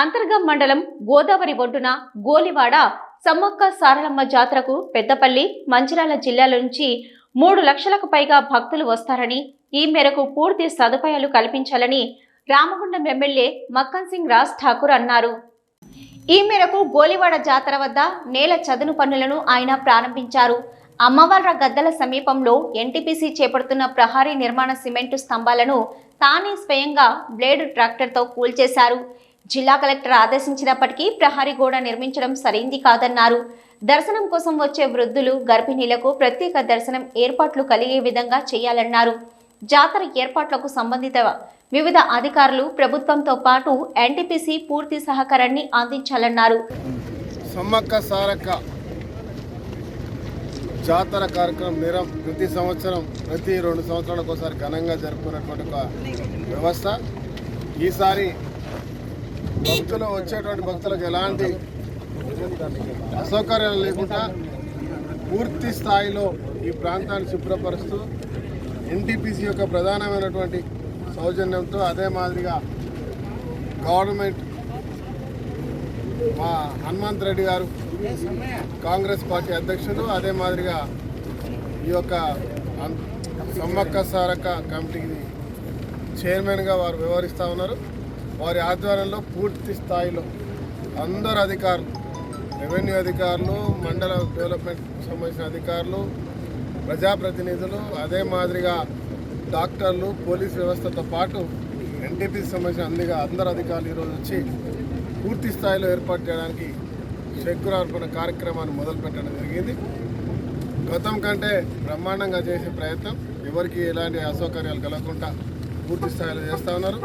అంతర్గం మండలం గోదావరి ఒడ్డున గోలివాడ సమ్మక్క సారలమ్మ జాతరకు పెద్దపల్లి మంచిర్యాల జిల్లాల నుంచి మూడు లక్షలకు పైగా భక్తులు వస్తారని ఈ మేరకు పూర్తి సదుపాయాలు కల్పించాలని రామగుండం ఎమ్మెల్యే మక్కన్ సింగ్ రాజ్ ఠాకూర్ అన్నారు. ఈ మేరకు గోలివాడ జాతర వద్ద నేల చదును పనులను ఆయన ప్రారంభించారు. అమ్మవార్ల గద్దల సమీపంలో ఎన్టీపీసీ చేపడుతున్న ప్రహారీ నిర్మాణ సిమెంటు స్తంభాలను తానే స్వయంగా బ్లేడ్ ట్రాక్టర్తో కూల్చేశారు. జిల్లా కలెక్టర్ ఆదేశించినప్పటికీ ప్రహరీ గోడ నిర్మించడం సరైంది కాదన్నారు. దర్శనం కోసం వచ్చే వృద్ధులు గర్భిణీలకు ప్రత్యేక దర్శనం ఏర్పాట్లు కలిగే విధంగా చేయాలన్నారు. జాతర ఏర్పాట్లకు సంబంధిత వివిధ అధికారులు ప్రభుత్వంతో పాటు ఎన్టీపీసీ పూర్తి సహకారాన్ని అందించాలన్నారు. సమ్మక్క సారక్క జాతర కార్యక్రమం నిరం ప్రతి సంవత్సరం ప్రతి రెండు సంవత్సరాలకు ఒకసారి ఘనంగా జరుపుకున్నటువంటి ఒక వ్యవస్థ. ఈసారి భక్తులు వచ్చేటువంటి భక్తులకు ఎలాంటి అసౌకర్యాలు లేకుండా పూర్తి స్థాయిలో ఈ ప్రాంతాన్ని శుభ్రపరుస్తూ ఎన్టీపీసీ యొక్క ప్రధానమైనటువంటి సౌజన్యంతో అదే మాదిరిగా గవర్నమెంట్ మా హనుమంత్ రెడ్డి గారు కాంగ్రెస్ పార్టీ అధ్యక్షుడు అదే మాదిరిగా ఈ యొక్క సమ్మక్క సారక్క కమిటీకి చైర్మన్గా వారు వ్యవహరిస్తూ ఉన్నారు. వారి ఆధ్వర్యంలో పూర్తి స్థాయిలో అందరు అధికారులు రెవెన్యూ అధికారులు మండల డెవలప్మెంట్ సంబంధించిన అధికారులు ప్రజాప్రతినిధులు అదే మాదిరిగా డాక్టర్లు పోలీస్ వ్యవస్థతో పాటు ఎన్టీపీకి సంబంధించిన అందిగా అందరు అధికారులు ఈరోజు వచ్చి పూర్తి స్థాయిలో ఏర్పాటు చేయడానికి శంకురార్పణ కార్యక్రమాన్ని మొదలుపెట్టడం జరిగింది. గతం కంటే బ్రహ్మాండంగా చేసే ప్రయత్నం ఎవరికి ఎలాంటి అసౌకర్యాలు కలగకుండా పూర్తి స్థాయిలో చేస్తూ ఉన్నారు.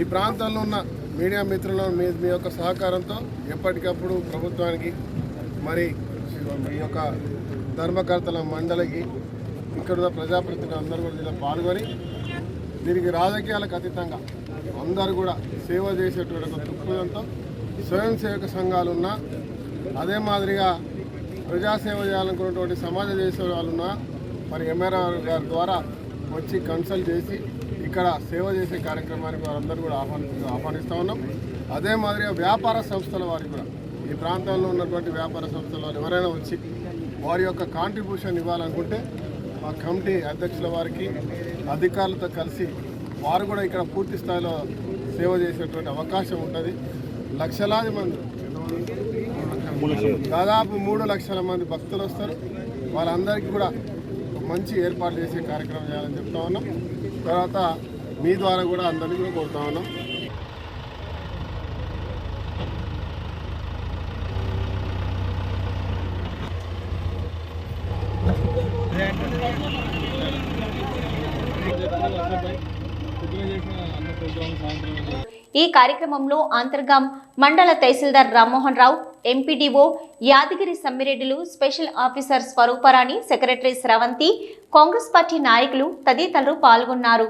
ఈ ప్రాంతంలో ఉన్న మీడియా మిత్రులను మీ మీ యొక్క సహకారంతో ఎప్పటికప్పుడు ప్రభుత్వానికి మరి మీ యొక్క ధర్మకర్తల మండలికి ఇక్కడున్న ప్రజాప్రతినిధులు అందరూ కూడా దీనిలో పాల్గొని దీనికి రాజకీయాలకు అతీతంగా అందరూ కూడా సేవ చేసేటువంటి ఒక దృక్పథంతో స్వయం సేవక సంఘాలు ఉన్నా అదే మాదిరిగా ప్రజాసేవ చేయాలనుకున్నటువంటి సమాజ చేసే వాళ్ళున్నా మరి ఎంఆర్ఆర్ గారి ద్వారా వచ్చి కన్సల్ట్ చేసి ఇక్కడ సేవ చేసే కార్యక్రమానికి వారందరూ కూడా ఆహ్వాని ఆహ్వానిస్తూ ఉన్నాం. అదే మాదిరిగా వ్యాపార సంస్థల వారికి కూడా. ఈ ప్రాంతంలో ఉన్నటువంటి వ్యాపార సంస్థల వారు ఎవరైనా వచ్చి వారి యొక్క కాంట్రిబ్యూషన్ ఇవ్వాలనుకుంటే మా కమిటీ అధ్యక్షుల వారికి అధికారులతో కలిసి వారు కూడా ఇక్కడ పూర్తి స్థాయిలో సేవ చేసేటువంటి అవకాశం ఉంటుంది. లక్షలాది మంది దాదాపు మూడు లక్షల మంది భక్తులు వస్తారు. వాళ్ళందరికీ కూడా మంచి ఏర్పాటు చేసే కార్యక్రమం చేయాలని చెప్తా ఉన్నాం. తర్వాత మీ ద్వారా కూడా అందరినీ కూడా కోరుతా ఉన్నాం. ఈ కార్యక్రమంలో అంతర్గాం మండల తహసీల్దార్ Rammohan Rao MPDO Yadagiri సమ్మిరెడ్డిలు special officer Swaruparani secretary Sravanthi Congress party నాయకులు తదితరులు పాల్గొన్నారు.